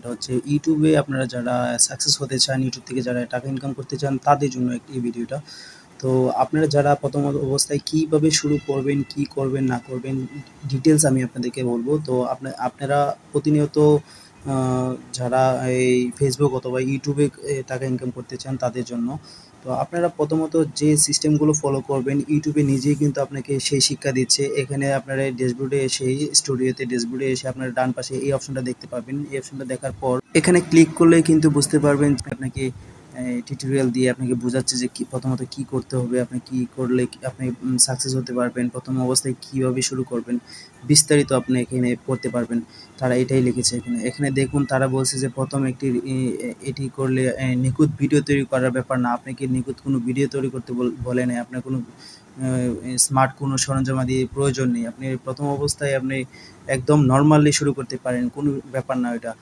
এটা হচ্ছে ইউটিউবে আপনারা যারা সাকসেস হতে চান ইউটিউব থেকে যারা টাকা ইনকাম করতে চান, তাদের জন্য একটি এই ভিডিওটা তো আপনারা যারা প্রথম অবস্থায় কীভাবে শুরু করবেন, কি করবেন, না করবেন ডিটেলস আমি আপনাদেরকে বলব। তো আপনা, আপনারা প্রতিনিয়ত যারা এই ফেসবুক অথবা ইউটিউবে টাকা ইনকাম করতে চান তাদের জন্য। তো আপনারা প্রথমত যে সিস্টেমগুলো ফলো করবেন ইউটিউবে নিজেই কিন্তু আপনাকে সেই শিক্ষা দিচ্ছে। এখানে আপনারা ড্যাশবোর্ডে এসে স্টুডিওতে ড্যাশবোর্ডে এসে আপনারা ডান পাশে এই অপশনটা দেখতে পাবেন। এই অপশনটা দেখার পর, এখানে ক্লিক করলে কিন্তু বুঝতে পারবেন আপনাকে টিউটোরিয়াল দিয়ে আপনাকে বোঝাচ্ছে যে কি, প্রথমত কি করতে হবে, আপনি কি করলে আপনি সাকসেস হতে পারবেন, প্রথম অবস্থায় কীভাবে শুরু করবেন, বিস্তারিত আপনি এখানে পড়তে পারবেন। তারা এটাই লিখেছে এখানে। এখানে দেখুন, তারা বলছে যে প্রথম একটি এটি করলে নিখুঁত ভিডিও তৈরি করার ব্যাপার না। আপনাকে নিখুঁত কোনো ভিডিও তৈরি করতে বলে নেই? আপনার কোনো স্মার্ট কোনো সরঞ্জামাদি প্রয়োজন নেই। আপনি প্রথম অবস্থায় আপনি একদম নর্মালি শুরু করতে পারেন। কোনো ব্যাপার না এটা।